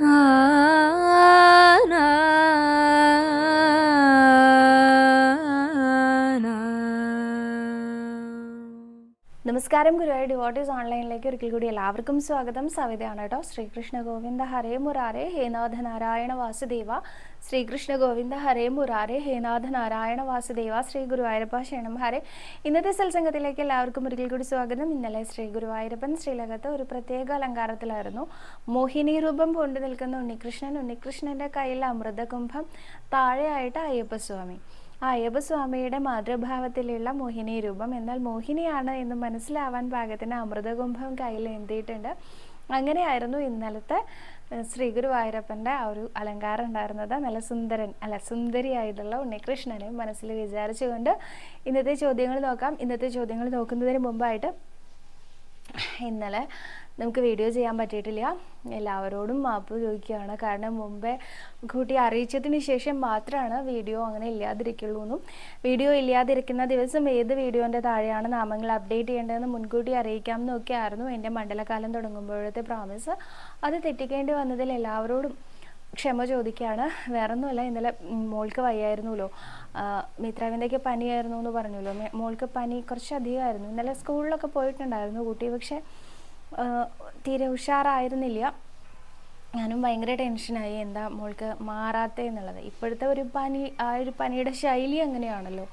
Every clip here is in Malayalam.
啊。നമസ്കാരം ഗുരുവായൂർ ഡിവോട്ടീസ് ഓൺലൈനിലേക്ക് ഒരിക്കൽ കൂടി എല്ലാവർക്കും സ്വാഗതം. സവിതയാണ് കേട്ടോ. ശ്രീകൃഷ്ണ ഗോവിന്ദ ഹരേ മുരാരേ ഹേനാഥ നാരായണ വാസുദേവ. ശ്രീകൃഷ്ണ ഗോവിന്ദ ഹരേ മുരാരേ ഹേനാഥ നാരായണ വാസുദേവ. ശ്രീ ഗുരുവായൂരപ്പ ക്ഷണം ഹരേ. ഇന്നത്തെ സത്സംഗത്തിലേക്ക് എല്ലാവർക്കും ഒരിക്കൽ കൂടി സ്വാഗതം. ഇന്നലെ ശ്രീ ഗുരുവായൂരപ്പൻ ശ്രീലകത്ത് ഒരു പ്രത്യേക അലങ്കാരത്തിലായിരുന്നു. മോഹിനി രൂപം കൊണ്ടു നിൽക്കുന്ന ഉണ്ണികൃഷ്ണൻ ഉണ്ണികൃഷ്ണന്റെ കയ്യിൽ അമൃതകുംഭം താഴെയായിട്ട് അയ്യപ്പസ്വാമി. അയ്യപ്പസ്വാമിയുടെ മാതൃഭാവത്തിലുള്ള മോഹിനി രൂപം. എന്നാൽ മോഹിനിയാണ് എന്ന് മനസ്സിലാവാൻ പാകത്തിന് അമൃതകുംഭം കയ്യിൽ എന്തിയിട്ടുണ്ട്? അങ്ങനെയായിരുന്നു ഇന്നലത്തെ ശ്രീ ഗുരുവായൂരപ്പന്റെ ആ ഒരു അലങ്കാരം ഉണ്ടായിരുന്നത്. നല്ല സുന്ദരൻ അല്ല സുന്ദരിയായിട്ടുള്ള ഉണ്ണികൃഷ്ണനെ മനസ്സിൽ വിചാരിച്ചുകൊണ്ട് ഇന്നത്തെ ചോദ്യങ്ങൾ നോക്കാം. ഇന്നത്തെ ചോദ്യങ്ങൾ നോക്കുന്നതിന് മുമ്പായിട്ട് ഇന്നലെ നമുക്ക് വീഡിയോ ചെയ്യാൻ പറ്റിയിട്ടില്ല. എല്ലാവരോടും മാപ്പ് ചോദിക്കുകയാണ്. കാരണം മുമ്പേ കൂട്ടി അറിയിച്ചതിന് ശേഷം മാത്രമാണ് വീഡിയോ അങ്ങനെ ഇല്ലാതിരിക്കുള്ളൂ എന്നും വീഡിയോ ഇല്ലാതിരിക്കുന്ന ദിവസം ഏത് വീഡിയോന്റെ താഴെയാണ് നാമങ്ങൾ അപ്ഡേറ്റ് ചെയ്യേണ്ടതെന്ന് മുൻകൂട്ടി അറിയിക്കാം എന്നൊക്കെയായിരുന്നു എന്റെ മണ്ഡലകാലം തുടങ്ങുമ്പോഴത്തെ പ്രോമിസ് അത് തെറ്റിക്കേണ്ടി വന്നതിൽ എല്ലാവരോടും ക്ഷമ ചോദിക്കുകയാണ്. വേറൊന്നുമല്ല ഇന്നലെ മോൾക്ക് വയ്യായിരുന്നല്ലോ. മിത്രാവിന്റെയൊക്കെ പനിയായിരുന്നു എന്ന് പറഞ്ഞല്ലോ. മോൾക്ക് പനി കുറച്ചധികമായിരുന്നു. ഇന്നലെ സ്കൂളിലൊക്കെ പോയിട്ടുണ്ടായിരുന്നു കുട്ടി. പക്ഷേ തീരെ ഉഷാറായിരുന്നില്ല. ഞാനും ഭയങ്കര ടെൻഷനായി എന്താ മോൾക്ക് മാറാത്തേ എന്നുള്ളത്. ഇപ്പോഴത്തെ ഒരു പനി ആ ഒരു പനിയുടെ ശൈലി അങ്ങനെയാണല്ലോ.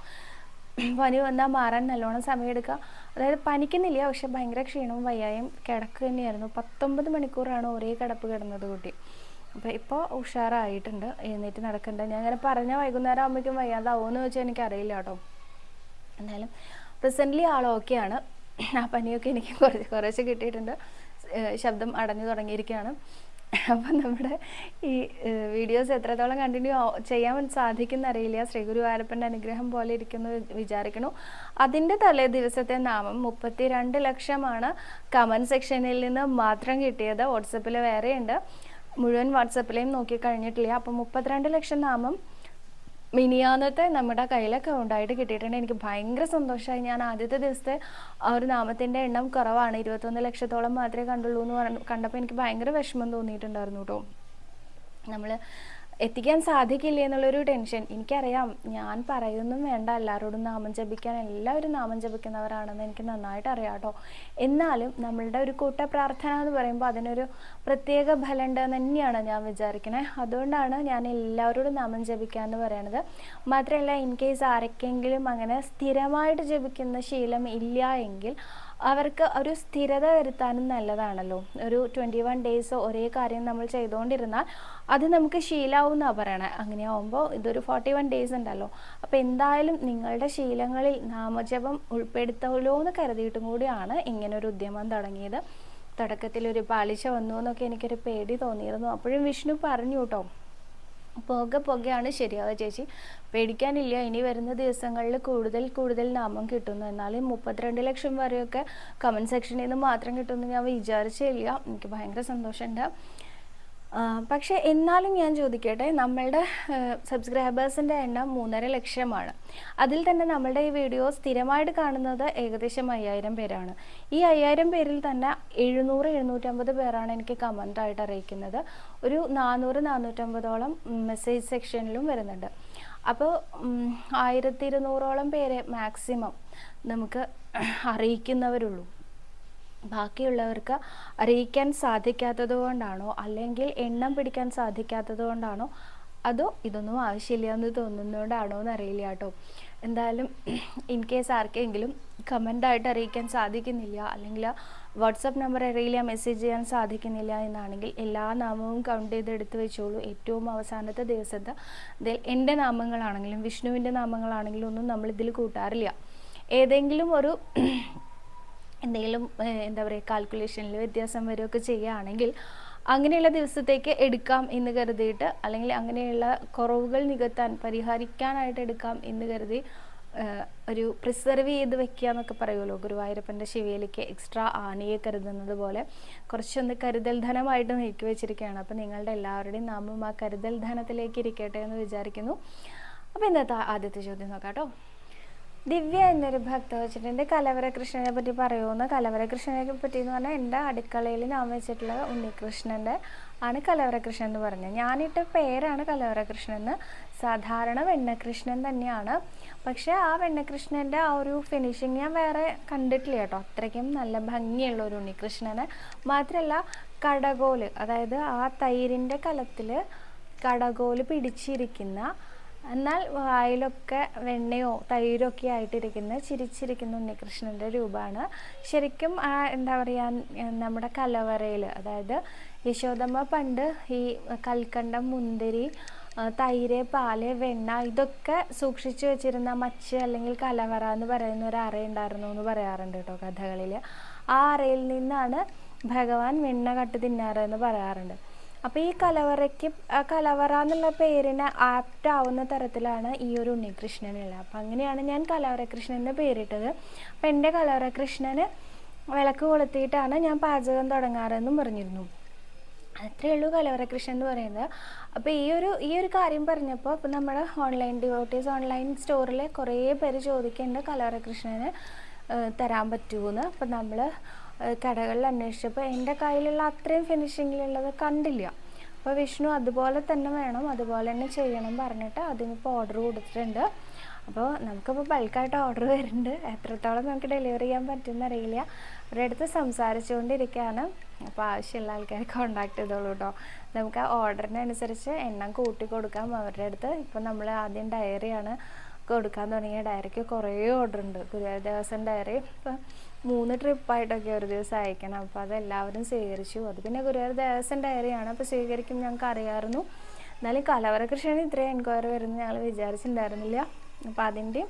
പനി വന്നാൽ മാറാൻ നല്ലോണം സമയമെടുക്കുക അതായത് പനിക്കുന്നില്ല പക്ഷെ ഭയങ്കര ക്ഷീണവും വയ്യായും കിടക്കുക തന്നെയായിരുന്നു. പത്തൊമ്പത് മണിക്കൂറാണ് ഒരേ കിടപ്പ് കിടന്നത് കുട്ടി. അപ്പോൾ ഇപ്പോൾ ഉഷാറായിട്ടുണ്ട്. എഴുന്നേറ്റ് നടക്കണ്ട. ഞാൻ അങ്ങനെ പറഞ്ഞ വൈകുന്നേരം ആകുമ്പോഴേക്കും വയ്യാതാവുമെന്ന് വെച്ചാൽ എനിക്കറിയില്ല കേട്ടോ. എന്തായാലും പ്രസന്റ്ലി ആൾ ഓക്കെയാണ് ആ പനിയൊക്കെ എനിക്ക് കുറച്ച് കുറച്ച് കിട്ടിയിട്ടുണ്ട്. ശബ്ദം അടഞ്ഞു തുടങ്ങിയിരിക്കുകയാണ്. അപ്പം നമ്മുടെ ഈ വീഡിയോസ് എത്രത്തോളം കണ്ടിന്യൂ ചെയ്യാൻ സാധിക്കുന്ന അറിയില്ല. ശ്രീ ഗുരുവായൂരപ്പന്റെ അനുഗ്രഹം പോലെ ഇരിക്കുന്നു വിചാരിക്കണു അതിന്റെ തലേ ദിവസത്തെ നാമം മുപ്പത്തി രണ്ട് ലക്ഷമാണ് കമന്റ് സെക്ഷനിൽ നിന്ന് മാത്രം കിട്ടിയത്. വാട്സപ്പിൽ വേറെയുണ്ട്. മുഴുവൻ വാട്സപ്പിലെയും നോക്കി കഴിഞ്ഞിട്ടില്ല. അപ്പം മുപ്പത്തിരണ്ട് ലക്ഷം നാമം മിനിയാന്നത്തെ നമ്മുടെ കയ്യിലൊക്കെ ഉണ്ടായിട്ട് കിട്ടിയിട്ടുണ്ട്. എനിക്ക് ഭയങ്കര സന്തോഷമായി. ഞാൻ ആദ്യത്തെ ദിവസത്തെ ഒരു നാമത്തിന്റെ എണ്ണം കുറവാണ്. ഇരുപത്തൊന്ന് ലക്ഷത്തോളം മാത്രമേ കണ്ടുള്ളൂ എന്ന് പറഞ്ഞു കണ്ടപ്പോൾ എനിക്ക് ഭയങ്കര വിഷമം തോന്നിയിട്ടുണ്ടായിരുന്നു കേട്ടോ നമ്മൾ എത്തിക്കാൻ സാധിക്കില്ല എന്നുള്ളൊരു ടെൻഷൻ. എനിക്കറിയാം. ഞാൻ പറയുന്നും വേണ്ട. എല്ലാവരോടും നാമം ജപിക്കാൻ എല്ലാവരും നാമം ജപിക്കുന്നവരാണെന്ന് എനിക്ക് നന്നായിട്ട് അറിയാം കേട്ടോ. എന്നാലും നമ്മളുടെ ഒരു കൂട്ട പ്രാർത്ഥന എന്ന് പറയുമ്പോൾ അതിനൊരു പ്രത്യേക ഫലം ഉണ്ടെന്ന് തന്നെയാണ് ഞാൻ വിചാരിക്കണേ. അതുകൊണ്ടാണ് ഞാൻ എല്ലാവരോടും നാമം ജപിക്കുക എന്ന് പറയണത്. മാത്രമല്ല ഇൻ കേസ് ആരൊക്കെങ്കിലും അങ്ങനെ സ്ഥിരമായിട്ട് ജപിക്കുന്ന ശീലം ഇല്ല എങ്കിൽ അവർക്ക് ഒരു സ്ഥിരത വരുത്താനും നല്ലതാണല്ലോ. ഒരു ട്വന്റി വൺ ഡേയ്സ് ഒരേ കാര്യം നമ്മൾ ചെയ്തുകൊണ്ടിരുന്നാൽ അത് നമുക്ക് ശീലാവും എന്നാണ് പറയണേ. അങ്ങനെ ആവുമ്പോൾ ഇതൊരു ഫോർട്ടി വൺ ഡേയ്സ് ഉണ്ടല്ലോ. അപ്പോൾ എന്തായാലും നിങ്ങളുടെ ശീലങ്ങളിൽ നാമജപം ഉൾപ്പെടുത്തല്ലോ എന്ന് കരുതിയിട്ടും കൂടിയാണ് ഇങ്ങനൊരു ഉദ്യമം തുടങ്ങിയത്. തുടക്കത്തിൽ ഒരു പാളിച്ച വന്നു എന്നൊക്കെ എനിക്കൊരു പേടി തോന്നിയിരുന്നു. അപ്പോഴും വിഷ്ണു പറഞ്ഞു കേട്ടോ. പുക പുകയാണ് ശരിയാവുക ചേച്ചി. പേടിക്കാനില്ല ഇനി വരുന്ന ദിവസങ്ങളിൽ കൂടുതൽ കൂടുതൽ നാമം കിട്ടുന്നു. എന്നാലും മുപ്പത്തിരണ്ട് ലക്ഷം വരെയൊക്കെ കമന്റ് സെക്ഷനിൽ നിന്ന് മാത്രം കിട്ടുമെന്ന് ഞാൻ വിചാരിച്ചില്ല എനിക്ക് ഭയങ്കര സന്തോഷമുണ്ട്. പക്ഷേ എന്നാലും ഞാൻ ചോദിക്കട്ടെ നമ്മളുടെ സബ്സ്ക്രൈബേഴ്സിന്റെ എണ്ണം മൂന്നര ലക്ഷമാണ്. അതിൽ തന്നെ നമ്മളുടെ ഈ വീഡിയോ സ്ഥിരമായിട്ട് കാണുന്നത് ഏകദേശം അയ്യായിരം പേരാണ്. ഈ അയ്യായിരം പേരിൽ തന്നെ എഴുന്നൂറ് എഴുന്നൂറ്റമ്പത് പേരാണ് എനിക്ക് കമന്റായിട്ട് അറിയിക്കുന്നത്. ഒരു നാനൂറ് നാനൂറ്റമ്പതോളം മെസ്സേജ് സെക്ഷനിലും വരുന്നുണ്ട്. അപ്പോൾ ആയിരത്തി ഇരുന്നൂറോളം പേരെ മാക്സിമം നമുക്ക് അറിയിക്കുന്നവരുള്ളൂ. ബാക്കിയുള്ളവർക്ക് അറിയിക്കാൻ സാധിക്കാത്തത് കൊണ്ടാണോ അല്ലെങ്കിൽ എണ്ണം പിടിക്കാൻ സാധിക്കാത്തത് കൊണ്ടാണോ അതോ ഇതൊന്നും ആവശ്യമില്ല എന്ന് തോന്നുന്നതുകൊണ്ടാണോ എന്ന് അറിയില്ല കേട്ടോ. എന്തായാലും ഇൻ കേസ് ആർക്കെങ്കിലും കമന്റായിട്ട് അറിയിക്കാൻ സാധിക്കുന്നില്ല അല്ലെങ്കിൽ വാട്സപ്പ് നമ്പർ അറിയില്ല മെസ്സേജ് ചെയ്യാൻ സാധിക്കുന്നില്ല എന്നാണെങ്കിൽ എല്ലാ നാമവും കൗണ്ട് ചെയ്ത് എടുത്തു വെച്ചോളൂ. ഏറ്റവും അവസാനത്തെ ദിവസത്തെ ഇതിൽ എന്റെ നാമങ്ങളാണെങ്കിലും വിഷ്ണുവിന്റെ നാമങ്ങളാണെങ്കിലും ഒന്നും നമ്മൾ ഇതിൽ കൂട്ടാറില്ല. ഏതെങ്കിലും ഒരു എന്തെങ്കിലും എന്താ പറയുക കാൽക്കുലേഷനിൽ വ്യത്യാസം വരികയൊക്കെ ചെയ്യുകയാണെങ്കിൽ അങ്ങനെയുള്ള ദിവസത്തേക്ക് എടുക്കാം എന്ന് കരുതിയിട്ട് അല്ലെങ്കിൽ അങ്ങനെയുള്ള കുറവുകൾ നികത്താൻ പരിഹരിക്കാനായിട്ട് എടുക്കാം എന്ന് കരുതി ഒരു പ്രിസർവ് ചെയ്ത് വെക്കുക എന്നൊക്കെ പറയുമല്ലോ. ഗുരുവായൂരപ്പന്റെ ശിവയിലേക്ക് എക്സ്ട്രാ ആനയെ കരുതുന്നത് പോലെ കുറച്ചൊന്ന് കരുതൽ ധനമായിട്ട് നീക്കി വെച്ചിരിക്കുകയാണ്. അപ്പോൾ നിങ്ങളുടെ എല്ലാവരുടെയും നാമം ആ കരുതൽ ധനത്തിലേക്ക് ഇരിക്കട്ടെ എന്ന് വിചാരിക്കുന്നു. അപ്പോൾ ഇന്നത്തെ ആദ്യത്തെ ചോദ്യം നോക്കാം കേട്ടോ. ദിവ്യ എന്നൊരു ഭക്ത വെച്ചിട്ടുണ്ട്. കലവര കൃഷ്ണനെ പറ്റി പറയുമെന്ന് കലവര കൃഷ്ണനെ പറ്റി എന്ന് പറഞ്ഞാൽ എന്റെ അടുക്കളയിൽ ഞാൻ വെച്ചിട്ടുള്ള ഉണ്ണികൃഷ്ണന്റെ ആണ് കലവര കൃഷ്ണൻ എന്ന് പറഞ്ഞത്. ഞാനിട്ട പേരാണ് കലവര കൃഷ്ണൻ എന്ന്. സാധാരണ വെണ്ണകൃഷ്ണൻ തന്നെയാണ്. പക്ഷേ ആ വെണ്ണകൃഷ്ണന്റെ ആ ഒരു ഫിനിഷിങ് ഞാൻ വേറെ കണ്ടിട്ടില്ല കേട്ടോ. അത്രയ്ക്കും നല്ല ഭംഗിയുള്ള ഒരു ഉണ്ണികൃഷ്ണനെ. മാത്രമല്ല കടകോൽ അതായത് ആ തൈരിന്റെ കലത്തിൽ കടകോൽ പിടിച്ചിരിക്കുന്ന എന്നാൽ വായിലൊക്കെ വെണ്ണയോ തൈരോ ഒക്കെ ആയിട്ടിരിക്കുന്ന ചിരിച്ചിരിക്കുന്ന ഉണ്ണികൃഷ്ണന്റെ രൂപമാണ്. ശരിക്കും ആ എന്താ പറയുക നമ്മുടെ കലവറയിൽ അതായത് യശോദമ്മ പണ്ട് ഈ കൽക്കണ്ടം മുന്തിരി തൈര് പാൽ വെണ്ണ ഇതൊക്കെ സൂക്ഷിച്ചു വെച്ചിരുന്ന മച്ച് അല്ലെങ്കിൽ കലവറ എന്ന് പറയുന്ന ഒരു അറ ഉണ്ടായിരുന്നു എന്ന് പറയാറുണ്ട് കേട്ടോ കഥകളിൽ ആ അറയിൽ നിന്നാണ് ഭഗവാൻ വെണ്ണ കട്ട് തിന്നാറെന്ന് പറയാറുണ്ട്. അപ്പോൾ ഈ കലവറയ്ക്ക് കലവറ എന്നുള്ള പേരിന് ആപ്റ്റ് ആവുന്ന തരത്തിലാണ് ഈ ഒരു ഉണ്ണികൃഷ്ണനുള്ളത് അപ്പം അങ്ങനെയാണ് ഞാൻ കലവറ കൃഷ്ണന്റെ പേരിട്ടത്. അപ്പം എന്റെ കലവറ കൃഷ്ണന് വിളക്ക് കൊളുത്തിയിട്ടാണ് ഞാൻ പാചകം തുടങ്ങാറെന്നും പറഞ്ഞിരുന്നു. അത്രയേ ഉള്ളൂ കലവറ കൃഷ്ണൻ എന്ന് പറയുന്നത്. അപ്പോൾ ഈ ഒരു ഈ ഒരു കാര്യം പറഞ്ഞപ്പോൾ ഇപ്പം നമ്മുടെ ഓൺലൈൻ ഡിവോട്ടീസ് ഓൺലൈൻ സ്റ്റോറിൽ കുറേ പേര് ചോദിക്കുന്നുണ്ട് കലവറ കൃഷ്ണന് തരാൻ പറ്റുമെന്ന് അപ്പം നമ്മൾ കടകളിൽ അന്വേഷിച്ചപ്പോൾ എന്റെ കയ്യിലുള്ള അത്രയും ഫിനിഷിങ്ങിലുള്ളത് കണ്ടില്ല. അപ്പോൾ വിഷ്ണു അതുപോലെ തന്നെ വേണം അതുപോലെ തന്നെ ചെയ്യണം പറഞ്ഞിട്ട് അതിനിപ്പോൾ ഓർഡർ കൊടുത്തിട്ടുണ്ട്. അപ്പോൾ നമുക്കിപ്പോൾ ബൾക്കായിട്ട് ഓർഡർ വരുന്നുണ്ട്. എത്രത്തോളം നമുക്ക് ഡെലിവറി ചെയ്യാൻ പറ്റുമെന്ന് അറിയില്ല. അവരുടെ അടുത്ത് സംസാരിച്ചുകൊണ്ടിരിക്കുകയാണ്. അപ്പോൾ ആവശ്യമുള്ള ആൾക്കാരെ കോണ്ടാക്ട് ചെയ്തോളൂ കേട്ടോ നമുക്ക് ആ ഓർഡറിനനുസരിച്ച് എണ്ണം കൂട്ടി കൊടുക്കാം അവരുടെ അടുത്ത്. ഇപ്പം നമ്മൾ ആദ്യം ഡയറിയാണ് കൊടുക്കാൻ തുടങ്ങിയ ഡയറിക്ക് കുറേ ഓർഡർ ഉണ്ട്. ഗുരുവായൂർ ദേവസ്വം ഡയറി ഇപ്പം മൂന്ന് ട്രിപ്പായിട്ടൊക്കെ ഒരു ദിവസം അയക്കണം. അപ്പോൾ അതെല്ലാവരും സ്വീകരിച്ചു അത് പിന്നെ ഗുരുവായൂർ ദേവസ്വം ഡയറിയാണ്. അപ്പോൾ സ്വീകരിക്കും ഞങ്ങൾക്ക് അറിയാമായിരുന്നു എന്നാലും കലവറ കൃഷിയാണ് ഇത്രയും എൻക്വയറി വരുന്നത്. ഞങ്ങൾ വിചാരിച്ചിട്ടുണ്ടായിരുന്നില്ല. അപ്പോൾ അതിന്റെയും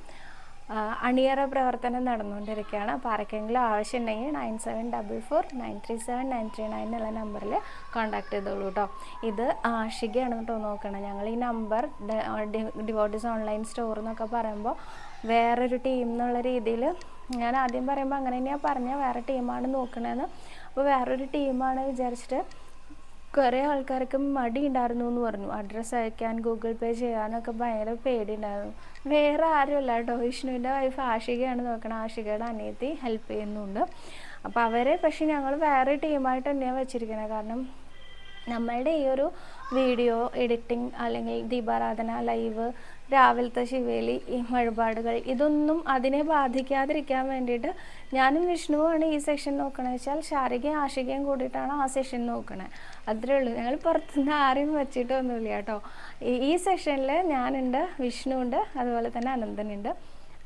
അണിയറ പ്രവർത്തനം നടന്നുകൊണ്ടിരിക്കുകയാണ്. അപ്പോൾ ആർക്കെങ്കിലും ആവശ്യമുണ്ടെങ്കിൽ nine seven double four nine three seven nine three nine എന്നുള്ള നമ്പറിൽ കോൺടാക്ട് ചെയ്തോളൂ കേട്ടോ ഇത് ആഷികയാണ് കേട്ടോ നോക്കണം ഞങ്ങൾ ഈ നമ്പർ ഡിവോട്ടീസ് ഓൺലൈൻ സ്റ്റോർ എന്നൊക്കെ പറയുമ്പോൾ വേറൊരു ടീം എന്നുള്ള രീതിയിൽ ഞാൻ ആദ്യം പറയുമ്പോൾ അങ്ങനെ തന്നെയാണ് പറഞ്ഞത് വേറെ ടീമാണ് നോക്കണതെന്ന് അപ്പോൾ വേറൊരു ടീമാണ് വിചാരിച്ചിട്ട് കുറേ ആൾക്കാർക്ക് മടി ഉണ്ടായിരുന്നു എന്ന് പറഞ്ഞു. അഡ്രസ്സ് അയക്കാൻ ഗൂഗിൾ പേ ചെയ്യാനൊക്കെ ഭയങ്കര പേടി ഉണ്ടായിരുന്നു വേറെ ആരുമല്ല കേട്ടോ. വിഷ്ണുവിന്റെ വൈഫ് ആഷികയാണ് നോക്കണം. ആഷികയുടെ അനിയത്തി ഹെൽപ്പ് ചെയ്യുന്നുണ്ട്. അപ്പോൾ അവരെ പക്ഷേ ഞങ്ങൾ വേറെ ടീമായിട്ട് തന്നെയാണ് വെച്ചിരിക്കുന്നത് കാരണം നമ്മളുടെ ഈ ഒരു വീഡിയോ എഡിറ്റിംഗ് അല്ലെങ്കിൽ ദീപാരാധന ലൈവ് രാവിലത്തെ ശിവേലി ഈ വഴിപാടുകൾ ഇതൊന്നും അതിനെ ബാധിക്കാതിരിക്കാൻ വേണ്ടിയിട്ട് ഞാനും വിഷ്ണുവാണ് ഈ സെക്ഷൻ നോക്കണത്. വെച്ചാൽ ശാരികയും ആശികയും കൂടിയിട്ടാണ് ആ സെഷൻ നോക്കണത് അത്രേ ഉള്ളൂ. ഞങ്ങൾ പുറത്തുനിന്ന് ആരെയും വെച്ചിട്ടൊന്നുമില്ല കേട്ടോ. ഈ സെഷനിൽ ഞാനുണ്ട് വിഷ്ണുവുണ്ട് അതുപോലെ തന്നെ അനന്തനുണ്ട്.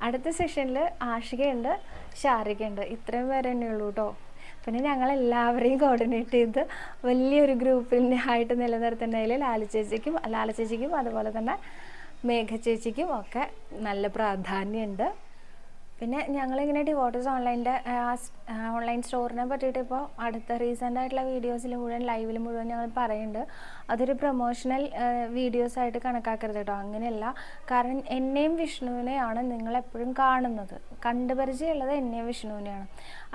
അടുത്ത സെഷനിൽ ആഷികയുണ്ട് ശാരികയുണ്ട്. ഇത്രയും പേരെ തന്നെ ഉള്ളൂ കേട്ടോ. പിന്നെ ഞങ്ങൾ എല്ലാവരെയും കോർഡിനേറ്റ് ചെയ്ത് വലിയൊരു ഗ്രൂപ്പിന്റെ ആയിട്ട് നിലനിർത്തുന്നതിൽ ലാലു ചേച്ചിക്കും ലാല ചേച്ചിക്കും അതുപോലെ തന്നെ മേഘ ചേച്ചിക്കും ഒക്കെ നല്ല പ്രാധാന്യമുണ്ട്. പിന്നെ ഞങ്ങളിങ്ങനെ ഡിവോട്ടേഴ്സ് ഓൺലൈന്റെ ഓൺലൈൻ സ്റ്റോറിനെ പറ്റിയിട്ട് ഇപ്പോൾ അടുത്ത റീസെന്റ് ആയിട്ടുള്ള വീഡിയോസിൽ മുഴുവൻ ലൈവിൽ മുഴുവൻ ഞങ്ങൾ പറയുന്നുണ്ട്. അതൊരു പ്രൊമോഷണൽ വീഡിയോസ് ആയിട്ട് കണക്കാക്കരുത് കേട്ടോ. അങ്ങനെയല്ല. കാരണം എന്നെയും വിഷ്ണുവിനെയാണ് നിങ്ങളെപ്പോഴും കാണുന്നത്. കണ്ടുപരിചയമുള്ളത് എന്നെയും വിഷ്ണുവിനെയാണ്.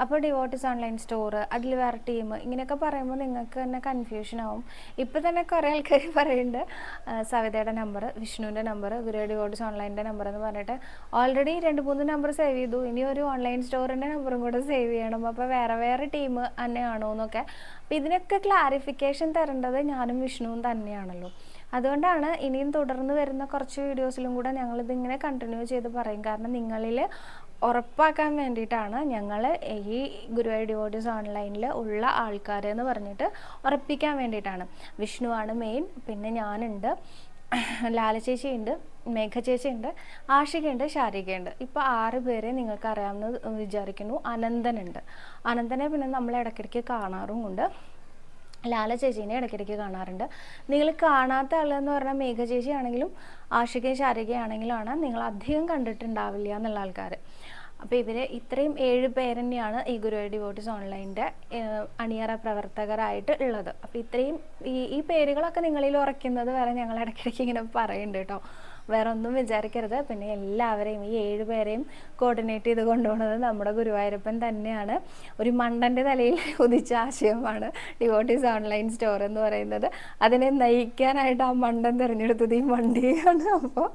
അപ്പോൾ ഡിവോട്ടിസ് ഓൺലൈൻ സ്റ്റോർ അതിൽ വേറെ ടീം ഇങ്ങനെയൊക്കെ പറയുമ്പോൾ നിങ്ങൾക്ക് തന്നെ കൺഫ്യൂഷൻ ആവും. ഇപ്പോൾ തന്നെ കുറേ ആൾക്കാർ പറയുന്നുണ്ട് സവിതയുടെ നമ്പർ വിഷ്ണുവിന്റെ നമ്പർ ഗുരു ഡിവോട്ടിസ് ഓൺലൈന്റെ നമ്പർ എന്ന് പറഞ്ഞിട്ട്. ഓൾറെഡി രണ്ട് മൂന്ന് നമ്പർ സേവ് ചെയ്തു. ഇനി ഒരു ഓൺലൈൻ സ്റ്റോറിന്റെ നമ്പറും കൂടെ സേവ് ചെയ്യണം. അപ്പോൾ വേറെ വേറെ ടീം തന്നെയാണോ എന്നൊക്കെ അപ്പോൾ ഇതിനൊക്കെ ക്ലാരിഫിക്കേഷൻ തരേണ്ടത് ഞാനും വിഷ്ണുവും തന്നെയാണല്ലോ. അതുകൊണ്ടാണ് ഇനിയും തുടർന്ന് വരുന്ന കുറച്ച് വീഡിയോസിലും കൂടെ ഞങ്ങളിതിങ്ങനെ കണ്ടിന്യൂ ചെയ്ത് പറയും. കാരണം നിങ്ങളിൽ ഉറപ്പാക്കാൻ വേണ്ടിയിട്ടാണ് ഞങ്ങൾ ഈ ഗുരുവായൂർ ഡിവോട്ടീസ് ഓൺലൈനിൽ ഉള്ള ആൾക്കാർ എന്ന് പറഞ്ഞിട്ട് ഉറപ്പിക്കാൻ വേണ്ടിയിട്ടാണ്. വിഷ്ണുവാണ് മെയിൻ പിന്നെ ഞാനുണ്ട്. ലാല ചേച്ചിയുണ്ട് മേഘ ചേച്ചിയുണ്ട് ആഷികയുണ്ട് ശാരികയുണ്ട്. ഇപ്പോൾ ആറ് പേരെ നിങ്ങൾക്ക് അറിയാമെന്ന് വിചാരിക്കുന്നു. അനന്തനുണ്ട്. അനന്തനെ പിന്നെ നമ്മൾ ഇടയ്ക്കിടയ്ക്ക് കാണാറുമുണ്ട്. ലാല ചേച്ചീനെ ഇടയ്ക്കിടയ്ക്ക് കാണാറുണ്ട്. നിങ്ങൾ കാണാത്ത ആളെന്ന് പറഞ്ഞാൽ മേഘ ചേച്ചി ആണെങ്കിലും ആഷികയും ആണ്. നിങ്ങൾ അധികം കണ്ടിട്ടുണ്ടാവില്ല എന്നുള്ള ആൾക്കാർ അപ്പോൾ ഇവർ ഇത്രയും ഏഴ് പേരെന്നെയാണ് ഈ ഗുരുവായൂർ ഡിവോട്ടീസ് ഓൺലൈന്റെ അണിയറ പ്രവർത്തകരായിട്ട് ഉള്ളത്. അപ്പോൾ ഇത്രയും ഈ ഈ പേരുകളൊക്കെ നിങ്ങളിൽ ഉറയ്ക്കുന്നത് വരെ ഞങ്ങൾ ഇടയ്ക്കിടയ്ക്ക് ഇങ്ങനെ പറയുന്നുണ്ട് കേട്ടോ. വേറെ ഒന്നും വിചാരിക്കരുത്. പിന്നെ എല്ലാവരെയും ഈ ഏഴ് പേരെയും കോർഡിനേറ്റ് ചെയ്ത് കൊണ്ടുപോകുന്നത് നമ്മുടെ ഗുരുവായൂരപ്പൻ തന്നെയാണ്. ഒരു മണ്ടന്റെ തലയിൽ ഉദിച്ച ആശയമാണ് ഡിവോട്ടീസ് ഓൺലൈൻ സ്റ്റോർ എന്ന് പറയുന്നത്. അതിനെ നയിക്കാനായിട്ട് ആ മണ്ടൻ തിരഞ്ഞെടുത്തത് ഈ വണ്ടിയാണ്. അപ്പോൾ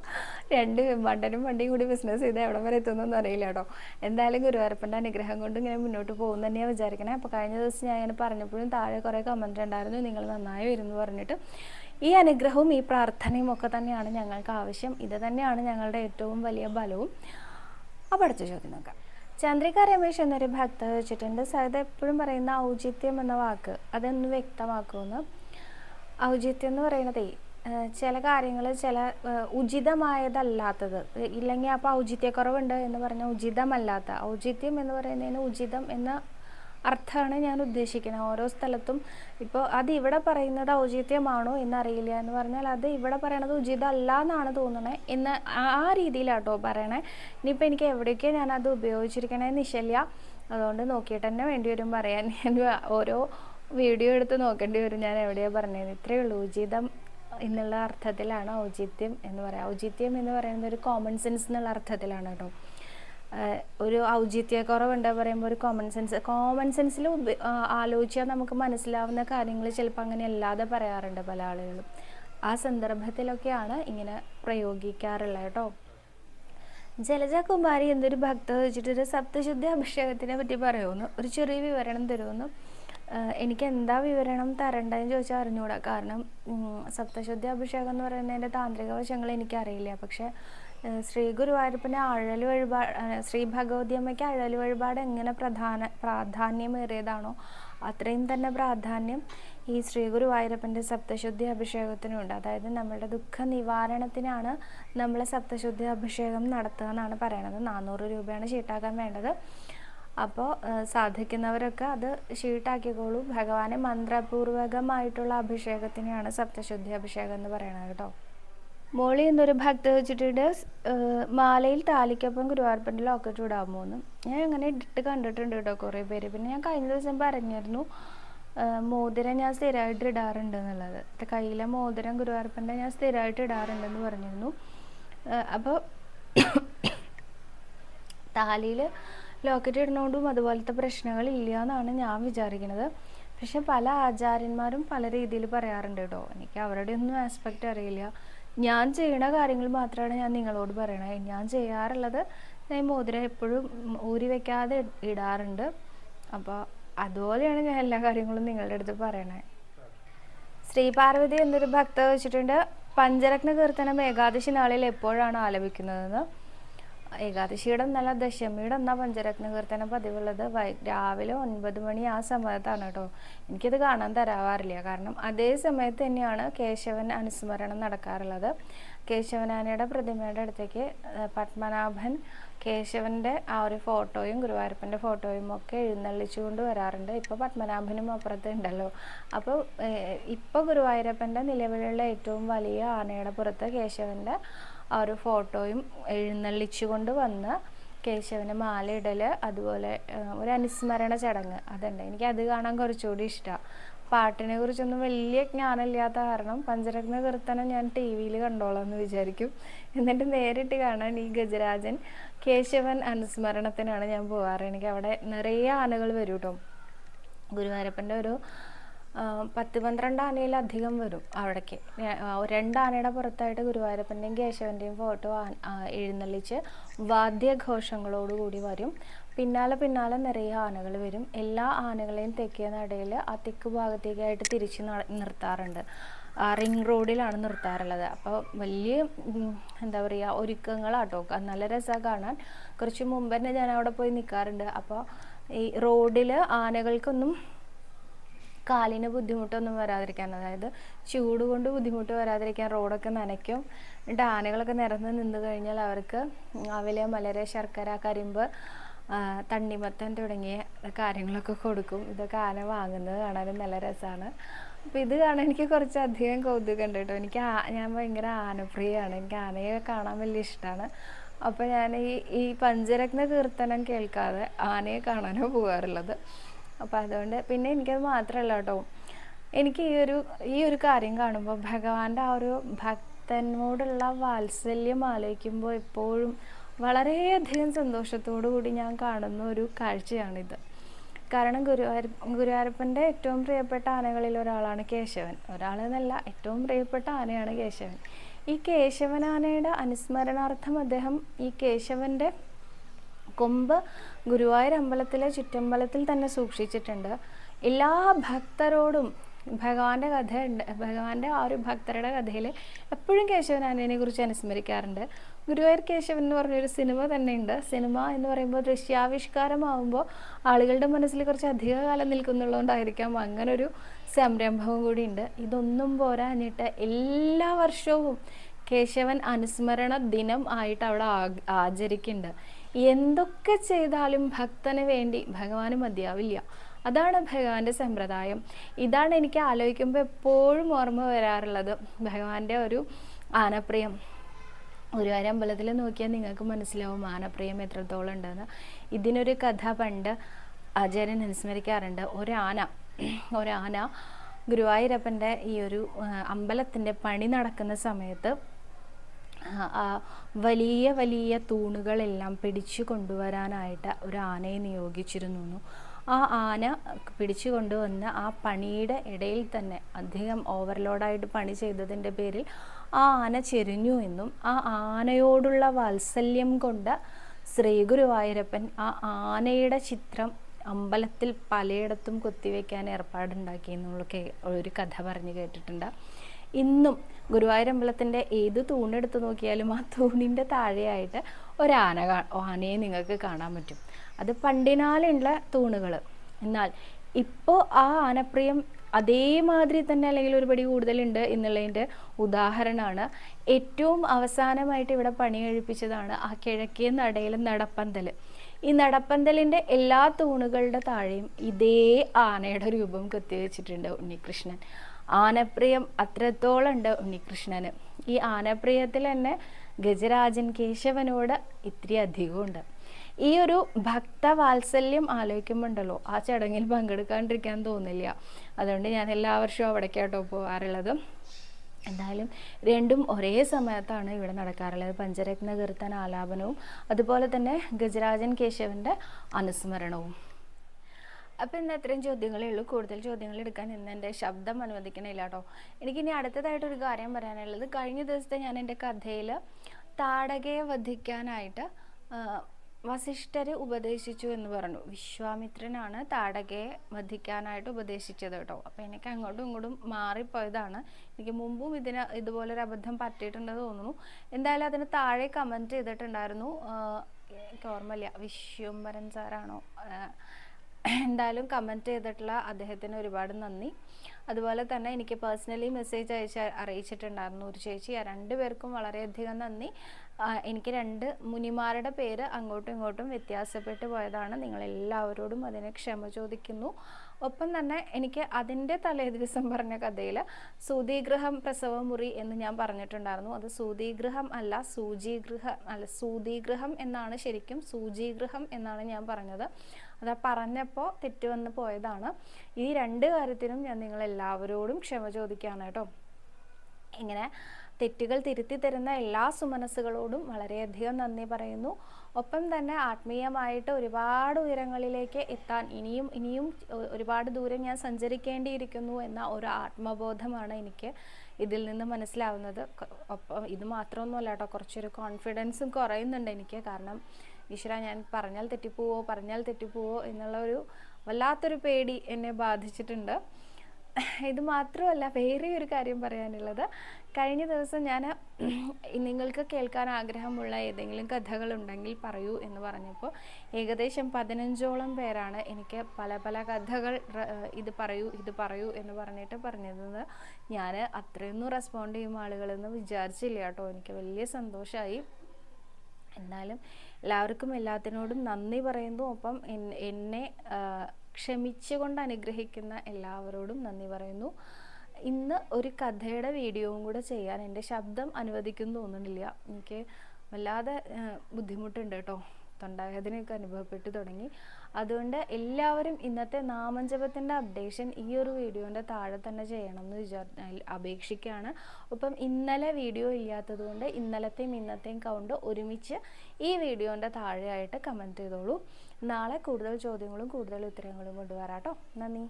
രണ്ട് മണ്ടനും വണ്ടിയും കൂടി ബിസിനസ് ചെയ്ത് എവിടെ വരെ എത്തുന്നൊന്നും അറിയില്ല കേട്ടോ. എന്തായാലും ഗുരുവായൂരപ്പന്റെ അനുഗ്രഹം കൊണ്ട് ഇങ്ങനെ മുന്നോട്ട് പോകും തന്നെയാണ് വിചാരിക്കണേ. അപ്പോൾ കഴിഞ്ഞ ദിവസം ഞാൻ ഇങ്ങനെ പറഞ്ഞപ്പോഴും താഴെ കുറേ കമന്റ് ഉണ്ടായിരുന്നു. നിങ്ങൾ നന്നായി വരുന്നു പറഞ്ഞിട്ട്. ഈ അനുഗ്രഹവും ഈ പ്രാർത്ഥനയും ഒക്കെ തന്നെയാണ് ഞങ്ങൾക്ക് ആവശ്യം. ഇത് തന്നെയാണ് ഞങ്ങളുടെ ഏറ്റവും വലിയ ബലവും. അപ്പോൾ അടുത്ത ചോദ്യം നോക്കാം. ചന്ദ്രിക രമേശ് എന്നൊരു ഭക്ത വെച്ചിട്ടുണ്ട് സഹിത എപ്പോഴും പറയുന്ന ഔചിത്യം എന്ന വാക്ക് അതൊന്ന് വ്യക്തമാക്കുമെന്ന്. ഔചിത്യം എന്ന് പറയുന്നതേ ചില കാര്യങ്ങൾ ചില ഉചിതമായതല്ലാത്തത്. ഇല്ലെങ്കിൽ അപ്പോൾ ഔചിത്യക്കുറവുണ്ട് എന്ന് പറഞ്ഞാൽ ഉചിതമല്ലാത്ത. ഔചിത്യം എന്ന് പറയുന്നതിന് ഉചിതം എന്ന അർത്ഥമാണ് ഞാൻ ഉദ്ദേശിക്കുന്നത് ഓരോ സ്ഥലത്തും ഇപ്പോൾ അത് ഇവിടെ പറയുന്നത് ഔചിത്യമാണോ എന്നറിയില്ല എന്ന് പറഞ്ഞാൽ അത് ഇവിടെ പറയണത് ഉചിതമല്ല എന്നാണ് തോന്നണേ. എന്ന് ആ- രീതിയിലാട്ടോ പറയണേ. ഇനിയിപ്പോൾ എനിക്ക് എവിടെയൊക്കെ അത് ഉപയോഗിച്ചിരിക്കണേ നിശല്യ. അതുകൊണ്ട് നോക്കിയിട്ട് തന്നെ വേണ്ടി വരും പറയാൻ. ഞാൻ ഓരോ വീഡിയോ എടുത്ത് നോക്കേണ്ടി വരും ഞാൻ എവിടെയാണ് പറഞ്ഞത് ഇത്രയേ ഉള്ളൂ. ഉചിതം എന്നുള്ള അർത്ഥത്തിലാണ് ഔചിത്യം എന്ന് പറയാം. ഔചിത്യം എന്ന് പറയുന്നത് ഒരു കോമൺ സെൻസ് എന്നുള്ള അർത്ഥത്തിലാണ് കേട്ടോ. ഒരു ഔചിത്യക്കുറവുണ്ട് പറയുമ്പോൾ ഒരു കോമൺ സെൻസ് കോമൺ സെൻസിൽ ആലോചിച്ചാൽ നമുക്ക് മനസ്സിലാവുന്ന കാര്യങ്ങൾ ചിലപ്പോൾ അങ്ങനെ അല്ലാതെ പറയാറുണ്ട് പല ആളുകളും. ആ സന്ദർഭത്തിലൊക്കെയാണ് ഇങ്ങനെ പ്രയോഗിക്കാറുള്ളത് കേട്ടോ. ജലജ കുമാരി എന്നൊരു ഭക്ത വെച്ചിട്ടൊരു സപ്തശുദ്ധി അഭിഷേകത്തിനെ പറ്റി പറയുമെന്ന് ഒരു ചെറിയ വിവരണം തരുമെന്ന് എനിക്ക് എന്താ വിവരണം തരേണ്ടതെന്ന് ചോദിച്ചാൽ അറിഞ്ഞുകൂടാ കാരണം സപ്തശുദ്ധി അഭിഷേകം എന്ന് പറയുന്നതിന്റെ താന്ത്രിക വശങ്ങൾ എനിക്കറിയില്ല. പക്ഷേ ശ്രീ ഗുരുവായൂരപ്പന് അഴൽ വഴിപാട് ശ്രീ ഭഗവതിയമ്മയ്ക്ക് അഴൽ വഴിപാട് എങ്ങനെ പ്രധാന പ്രാധാന്യമേറിയതാണോ? അത്രയും തന്നെ പ്രാധാന്യം ഈ ശ്രീ ഗുരുവായൂരപ്പന്റെ സപ്തശുദ്ധി അഭിഷേകത്തിനുണ്ട്. അതായത് നമ്മുടെ ദുഃഖ നിവാരണത്തിനാണ് നമ്മൾ സപ്തശുദ്ധി അഭിഷേകം നടത്തുക എന്നാണ് പറയണത്. നാനൂറ് രൂപയാണ് ചീട്ടാക്കാൻ വേണ്ടത്. അപ്പോൾ സാധിക്കുന്നവരൊക്കെ അത് ഷീട്ടാക്കിക്കോളൂ. ഭഗവാനെ മന്ത്രപൂർവകമായിട്ടുള്ള അഭിഷേകത്തിനെയാണ് സപ്തശുദ്ധി അഭിഷേകം എന്ന് പറയണത് കേട്ടോ. മോളി എന്നൊരു ഭക്ത വെച്ചിട്ടുണ്ട്. മാലയിൽ താലിക്കൊപ്പം ഗുരുവാർപ്പണ്ടിൽ ലോക്കറ്റ് ഇടാമോ എന്ന്. ഞാൻ അങ്ങനെ ഇട്ടിട്ട് കണ്ടിട്ടുണ്ട് കേട്ടോ കുറേ പേര്. പിന്നെ ഞാൻ കഴിഞ്ഞ ദിവസം പറഞ്ഞിരുന്നു മോതിരം ഞാൻ സ്ഥിരമായിട്ട് ഇടാറുണ്ട് എന്നുള്ളത്. കയ്യിലെ മോതിരം ഗുരുവാർപ്പണ്ടെ ഞാൻ സ്ഥിരമായിട്ട് ഇടാറുണ്ടെന്ന് പറഞ്ഞിരുന്നു. അപ്പോൾ താലിയിൽ ലോക്കറ്റ് ഇടുന്നതുകൊണ്ടും അതുപോലത്തെ പ്രശ്നങ്ങൾ ഇല്ല എന്നാണ് ഞാൻ വിചാരിക്കുന്നത്. പക്ഷെ പല ആചാര്യന്മാരും പല രീതിയിൽ പറയാറുണ്ട് കേട്ടോ. എനിക്ക് അവരുടെ ഒന്നും ആസ്പെക്റ്റ് അറിയില്ല. ഞാൻ ചെയ്യണ കാര്യങ്ങൾ മാത്രമാണ് ഞാൻ നിങ്ങളോട് പറയണത് ഞാൻ ചെയ്യാറുള്ളത് ഞാൻ മോതിരം എപ്പോഴും ഊരി വെക്കാതെ ഇടാറുണ്ട്. അപ്പോൾ അതുപോലെയാണ് ഞാൻ എല്ലാ കാര്യങ്ങളും നിങ്ങളുടെ അടുത്ത് പറയണേ. ശ്രീ പാർവതി എന്നൊരു ഭക്ത വെച്ചിട്ടുണ്ട് പഞ്ചരത്ന കീർത്തനം ഏകാദശി നാളിൽ എപ്പോഴാണ് ആലപിക്കുന്നതെന്ന്? ഏകാദശിയുടെ ഒന്നല്ല ദശമിയുടെ ഒന്നാ പഞ്ചരത്ന കീർത്തനം പതിവുള്ളത് വൈ രാവിലെ ഒൻപത് മണി ആ സമയത്താണ് കേട്ടോ. എനിക്കത് കാണാൻ തരാവാറില്ല. കാരണം അതേ സമയത്ത് തന്നെയാണ് കേശവൻ അനുസ്മരണം നടക്കാറുള്ളത്. കേശവനാനയുടെ പ്രതിമയുടെ അടുത്തേക്ക് പത്മനാഭൻ കേശവന്റെ ആ ഒരു ഫോട്ടോയും ഗുരുവായൂരപ്പന്റെ ഫോട്ടോയും ഒക്കെ എഴുന്നള്ളിച്ചുകൊണ്ട് വരാറുണ്ട്. ഇപ്പോൾ പത്മനാഭനും അപ്പുറത്ത് ഉണ്ടല്ലോ. അപ്പോൾ ഇപ്പോൾ ഗുരുവായൂരപ്പന്റെ നിലവിലുള്ള ഏറ്റവും വലിയ ആനയുടെ പുറത്ത് കേശവന്റെ ഒരു ഫോട്ടോയും എഴുന്നള്ളിച്ചുകൊണ്ട് വന്ന് കേശവന് മാലയിടൽ അതുപോലെ ഒരു അനുസ്മരണ ചടങ്ങ് അതുണ്ട്. എനിക്ക് അത് കാണാൻ കുറച്ചുകൂടി ഇഷ്ടമാണ് പാട്ടിനെ കുറിച്ചൊന്നും വലിയ ജ്ഞാനമില്ലാത്ത കാരണം പഞ്ചരത്ന കീർത്തനം ഞാൻ ടി വിയിൽ കണ്ടോളാം എന്ന് വിചാരിക്കും. എന്നിട്ട് നേരിട്ട് കാണാൻ ഈ ഗജരാജൻ കേശവൻ അനുസ്മരണത്തിനാണ് ഞാൻ പോവാറ്. എനിക്ക് അവിടെ നിറയെ ആനകൾ വരും കേട്ടോ ഗുരുവായൂരപ്പന്റെ ഒരു പത്ത് പന്ത്രണ്ട് ആനയിലധികം വരും അവിടേക്ക്. രണ്ടാനയുടെ പുറത്തായിട്ട് ഗുരുവായൂരപ്പന്റെയും കേശവന്റെയും ഫോട്ടോ എഴുന്നള്ളിച്ച് വാദ്യഘോഷങ്ങളോടുകൂടി വരും. പിന്നാലെ പിന്നാലെ നിറയെ ആനകൾ വരും. എല്ലാ ആനകളെയും തെക്കേ നടയിൽ ആ തെക്ക് ഭാഗത്തേക്കായിട്ട് തിരിച്ച് നിർത്താറുണ്ട്. റിംഗ് റോഡിലാണ് നിർത്താറുള്ളത്. അപ്പോൾ വലിയ എന്താ പറയുക ഒരുക്കങ്ങളാട്ടോ. നല്ല രസമാണ് കാണാൻ. കുറച്ച് മുമ്പ് തന്നെ ഞാൻ അവിടെ പോയി നിൽക്കാറുണ്ട് അപ്പോൾ ഈ റോഡിൽ ആനകൾക്കൊന്നും കാലിന് ബുദ്ധിമുട്ടൊന്നും വരാതിരിക്കാൻ അതായത് ചൂട് കൊണ്ട് ബുദ്ധിമുട്ട് വരാതിരിക്കാൻ റോഡൊക്കെ നനയ്ക്കും. എന്നിട്ട് ആനകളൊക്കെ നിരന്ന് നിന്ന് കഴിഞ്ഞാൽ അവർക്ക് അവലെ മലര ശർക്കര കരിമ്പ് തണ്ണിമത്തൻ തുടങ്ങിയ കാര്യങ്ങളൊക്കെ കൊടുക്കും. ഇതൊക്കെ ആന വാങ്ങുന്നത് കാണാനും നല്ല രസമാണ് അപ്പോൾ ഇത് കാണാൻ എനിക്ക് കുറച്ചധികം കൗതുകമുണ്ട് കേട്ടോ. എനിക്ക് ഞാൻ ഭയങ്കര ആനപ്രിയമാണ് എനിക്ക് ആനയെ കാണാൻ വലിയ ഇഷ്ടമാണ് അപ്പോൾ ഞാൻ ഈ ഈ പഞ്ചരത്ന കീർത്തനം കേൾക്കാതെ ആനയെ കാണാനോ പോകാറുള്ളത് അപ്പോൾ അതുകൊണ്ട് പിന്നെ എനിക്കത് മാത്രമല്ല കേട്ടോ. എനിക്ക് ഈ ഒരു ഈ ഒരു കാര്യം കാണുമ്പോൾ ഭഗവാന്റെ ആ ഒരു ഭക്തി ഭക്തനോടുള്ള വാത്സല്യം ആലോചിക്കുമ്പോൾ എപ്പോഴും വളരെയധികം സന്തോഷത്തോടു കൂടി ഞാൻ കാണുന്ന ഒരു കാഴ്ചയാണിത്. കാരണം ഗുരുവായൂർ ഗുരുവായൂരപ്പന്റെ ഏറ്റവും പ്രിയപ്പെട്ട ആനകളിൽ ഒരാളാണ് കേശവൻ. ഒരാളെന്നല്ല ഏറ്റവും പ്രിയപ്പെട്ട ആനയാണ് കേശവൻ. ഈ കേശവൻ ആനയുടെ അനുസ്മരണാർത്ഥം അദ്ദേഹം ഈ കേശവന്റെ കൊമ്പ് ഗുരുവായൂർ അമ്പലത്തിലെ ചുറ്റമ്പലത്തിൽ തന്നെ സൂക്ഷിച്ചിട്ടുണ്ട്. എല്ലാ ഭക്തരോടും ഭഗവാന്റെ കഥയുണ്ട് ഭഗവാന്റെ ആ ഒരു ഭക്തരുടെ കഥയിൽ എപ്പോഴും കേശവൻ ആനേനെ കുറിച്ച് അനുസ്മരിക്കാറുണ്ട്. ഗുരുവായൂർ കേശവൻ എന്ന് പറഞ്ഞൊരു സിനിമ തന്നെയുണ്ട്. സിനിമ എന്ന് പറയുമ്പോൾ ദൃശ്യാവിഷ്കാരമാവുമ്പോൾ ആളുകളുടെ മനസ്സിൽ കുറച്ച് അധിക കാലം നിൽക്കുന്നുള്ളതുകൊണ്ടായിരിക്കാം. ഒരു സംരംഭവും കൂടിയുണ്ട്. ഇതൊന്നും പോരാഞ്ഞിട്ട് എല്ലാ വർഷവും കേശവൻ അനുസ്മരണ ദിനം ആയിട്ട് അവിടെ ആചരിക്കുന്നുണ്ട്. എന്തൊക്കെ ചെയ്താലും ഭക്തന് വേണ്ടി ഭഗവാന് മതിയാവില്ല. അതാണ് ഭഗവാന്റെ സമ്പ്രദായം. ഇതാണ് എനിക്ക് ആലോചിക്കുമ്പോൾ എപ്പോഴും ഓർമ്മ വരാറുള്ളത്. ഭഗവാന്റെ ഒരു ആനപ്രിയം. ഗുരുവായൂർ അമ്പലത്തിൽ നോക്കിയാൽ നിങ്ങൾക്ക് മനസ്സിലാവും ആനപ്രിയം എത്രത്തോളം ഉണ്ടെന്ന്. ഇതിനൊരു കഥ പണ്ട് ആചാര്യൻ അനുസ്മരിക്കാറുണ്ട്. ഒരാന ഒരാന ഗുരുവായൂരപ്പന്റെ ഈ ഒരു അമ്പലത്തിന്റെ പണി നടക്കുന്ന സമയത്ത് വലിയ വലിയ തൂണുകളെല്ലാം പിടിച്ചു കൊണ്ടുവരാനായിട്ട് ഒരു ആനയെ നിയോഗിച്ചിരുന്നു. ആ ആന പിടിച്ചു കൊണ്ടുവന്ന് ആ പണിയുടെ ഇടയിൽ തന്നെ അധികം ഓവർലോഡായിട്ട് പണി ചെയ്തതിന്റെ പേരിൽ ആ ആന ചെരിഞ്ഞു എന്നും ആ ആനയോടുള്ള വാത്സല്യം കൊണ്ട് ശ്രീ ഗുരുവായൂരപ്പൻ ആ ആനയുടെ ചിത്രം അമ്പലത്തിൽ പലയിടത്തും കൊത്തിവെക്കാൻ ഏർപ്പാടുണ്ടാക്കി എന്നുള്ള ഒരു കഥ പറഞ്ഞു കേട്ടിട്ടുണ്ട്. ഇന്നും ഗുരുവായൂരമ്പലത്തിന്റെ ഏത് തൂണെടുത്ത് നോക്കിയാലും ആ തൂണിന്റെ താഴെയായിട്ട് ഒരാന ആനയെ നിങ്ങൾക്ക് കാണാൻ പറ്റും. അത് പണ്ടിനാലുള്ള തൂണുകൾ. എന്നാൽ ഇപ്പോൾ ആ ആനപ്രിയം അതേമാതിരി തന്നെ അല്ലെങ്കിൽ ഒരുപടി കൂടുതലുണ്ട് എന്നുള്ളതിന്റെ ഉദാഹരണമാണ്. ഏറ്റവും അവസാനമായിട്ട് ഇവിടെ പണി കഴിപ്പിച്ചതാണ് ആ കിഴക്കേ നടയിൽ നടപ്പന്തൽ. ഈ നടപ്പന്തലിന്റെ എല്ലാ തൂണുകളുടെ താഴെയും ഇതേ ആനയുടെ രൂപം കൊത്തിവെച്ചിട്ടുണ്ട് ഉണ്ണികൃഷ്ണൻ. ആനപ്രിയം അത്രത്തോളം ഉണ്ട് ഉണ്ണികൃഷ്ണന്. ഈ ആനപ്രിയത്തിൽ തന്നെ ഗജരാജൻ കേശവനോട് ഇത്തിരി അധികമുണ്ട് ഈ ഒരു ഭക്തവാത്സല്യം ആലോചിക്കുമ്പോണ്ടല്ലോ ആ ചടങ്ങിൽ പങ്കെടുക്കാണ്ടിരിക്കാൻ തോന്നില്ല. അതുകൊണ്ട് ഞാൻ എല്ലാ വർഷവും അവിടേക്കാട്ടോ പോകാറുള്ളത് എന്തായാലും രണ്ടും ഒരേ സമയത്താണ് ഇവിടെ നടക്കാറുള്ളത്. പഞ്ചരത്ന കീർത്തന ആലാപനവും അതുപോലെ തന്നെ ഗജരാജൻ കേശവന്റെ അനുസ്മരണവും. അപ്പോൾ ഇന്ന് അത്രയും ചോദ്യങ്ങളേ ഉള്ളൂ. കൂടുതൽ ചോദ്യങ്ങൾ എടുക്കാൻ ഇന്ന് എന്റെ ശബ്ദം അനുവദിക്കണില്ല കേട്ടോ എനിക്കിനി അടുത്തതായിട്ടൊരു കാര്യം പറയാനുള്ളത്. കഴിഞ്ഞ ദിവസത്തെ ഞാൻ എന്റെ കഥയിൽ താടകയെ വധിക്കാനായിട്ട് വസിഷ്ഠരെ ഉപദേശിച്ചു എന്ന് പറഞ്ഞു. വിശ്വാമിത്രനാണ് താടകയെ വധിക്കാനായിട്ട് ഉപദേശിച്ചത് കേട്ടോ. അപ്പോൾ എനിക്ക് അങ്ങോട്ടും ഇങ്ങോട്ടും മാറിപ്പോയതാണ്. എനിക്ക് മുമ്പും ഇതിന് ഇതുപോലൊരു അബദ്ധം പറ്റിയിട്ടുണ്ടെന്ന് തോന്നുന്നു. എന്തായാലും അതിന് താഴെ കമന്റ് ചെയ്തിട്ടുണ്ടായിരുന്നു. ഓർമ്മയില്ല. വിശ്വംഭരൻ സാറാണോ എന്തായാലും കമന്റ് ചെയ്തിട്ടുള്ള അദ്ദേഹത്തിന് ഒരുപാട് നന്ദി. അതുപോലെ തന്നെ എനിക്ക് പേഴ്സണലി മെസ്സേജ് അയച്ച് അറിയിച്ചിട്ടുണ്ടായിരുന്നു ഒരു ചേച്ചി. ആ രണ്ട് പേർക്കും വളരെയധികം നന്ദി. എനിക്ക് രണ്ട് മുനിമാരുടെ പേര് അങ്ങോട്ടും ഇങ്ങോട്ടും വ്യത്യാസപ്പെട്ടു പോയതാണ്. നിങ്ങളെല്ലാവരോടും അതിനെ ക്ഷമ ചോദിക്കുന്നു. ഒപ്പം തന്നെ എനിക്ക് അതിന്റെ തലേദിവസം പറഞ്ഞ കഥയിൽ സൂതിഗ്രഹം പ്രസവമുറി എന്ന് ഞാൻ പറഞ്ഞിട്ടുണ്ടായിരുന്നു. അത് സൂതിഗ്രഹം അല്ല സൂചീഗൃഹം അല്ല സൂതിഗ്രഹം എന്നാണ് ശരിക്കും സൂചീഗൃഹം എന്നാണ് ഞാൻ പറഞ്ഞത്. അത് പറഞ്ഞപ്പോൾ തെറ്റ് വന്ന് പോയതാണ്. ഈ രണ്ട് കാര്യത്തിനും ഞാൻ നിങ്ങൾ എല്ലാവരോടും ക്ഷമ ചോദിക്കുകയാണ് കേട്ടോ. ഇങ്ങനെ തെറ്റുകൾ തിരുത്തി തരുന്ന എല്ലാ സുമനസ്സുകളോടും വളരെയധികം നന്ദി പറയുന്നു. ഒപ്പം തന്നെ ആത്മീയമായിട്ട് ഒരുപാട് ഉയരങ്ങളിലേക്ക് എത്താൻ ഇനിയും ഇനിയും ഒരുപാട് ദൂരം ഞാൻ സഞ്ചരിക്കേണ്ടിയിരിക്കുന്നു എന്ന ഒരു ആത്മബോധമാണ് എനിക്ക് ഇതിൽ നിന്ന് മനസ്സിലാവുന്നത്. ഒപ്പം ഇത് മാത്രമൊന്നുമല്ല കേട്ടോ കുറച്ചൊരു കോൺഫിഡൻസും കുറയുന്നുണ്ട് എനിക്ക്. കാരണം ഈശ്വര ഞാൻ പറഞ്ഞാൽ തെറ്റിപ്പോവോ പറഞ്ഞാൽ തെറ്റിപ്പോവോ എന്നുള്ള ഒരു വല്ലാത്തൊരു പേടി എന്നെ ബാധിച്ചിട്ടുണ്ട്. ഇത് മാത്രമല്ല വേറെ ഒരു കാര്യം പറയാനുള്ളത്. കഴിഞ്ഞ ദിവസം ഞാൻ നിങ്ങൾക്ക് കേൾക്കാൻ ആഗ്രഹമുള്ള ഏതെങ്കിലും കഥകളുണ്ടെങ്കിൽ പറയൂ എന്ന് പറഞ്ഞപ്പോൾ ഏകദേശം പതിനഞ്ചോളം പേരാണ് എനിക്ക് പല പല കഥകൾ ഇത് പറയൂ ഇത് പറയൂ എന്ന് പറഞ്ഞിട്ട് പറഞ്ഞിരുന്നത്. ഞാൻ അത്രയൊന്നും റെസ്പോണ്ട് ചെയ്യും ആളുകളെന്ന് വിചാരിച്ചില്ല കേട്ടോ. എനിക്ക് വലിയ സന്തോഷമായി എന്നാലും എല്ലാവർക്കും എല്ലാത്തിനോടും നന്ദി പറയുന്നു. ഒപ്പം എന്നെ ക്ഷമിച്ചുകൊണ്ട് അനുഗ്രഹിക്കുന്ന എല്ലാവരോടും നന്ദി പറയുന്നു. ഇന്ന് ഒരു കഥയുടെ വീഡിയോയും കൂടെ ചെയ്യാൻ എന്റെ ശബ്ദം അനുവദിക്കുന്നു തോന്നുന്നില്ല. എനിക്ക് വല്ലാതെ ബുദ്ധിമുട്ടുണ്ട് കേട്ടോ. തൊണ്ടവേദനയൊക്കെ അനുഭവപ്പെട്ടു തുടങ്ങി. അതുകൊണ്ട് എല്ലാവരും ഇന്നത്തെ നാമജപത്തിന്റെ അപ്ഡേഷൻ ഈ ഒരു വീഡിയോന്റെ താഴെ തന്നെ ചെയ്യണം എന്ന് വിചാ അപേക്ഷിക്കുകയാണ്. ഒപ്പം ഇന്നലെ വീഡിയോ ഇല്ലാത്തതുകൊണ്ട് ഇന്നലത്തെയും ഇന്നത്തെയും കൗണ്ട് ഒരുമിച്ച് ഈ വീഡിയോന്റെ താഴെയായിട്ട് കമന്റ് ചെയ്തോളൂ. നാളെ കൂടുതൽ ചോദ്യങ്ങളും കൂടുതൽ ഉത്തരങ്ങളും കൊണ്ടുവരാം കേട്ടോ. നന്ദി.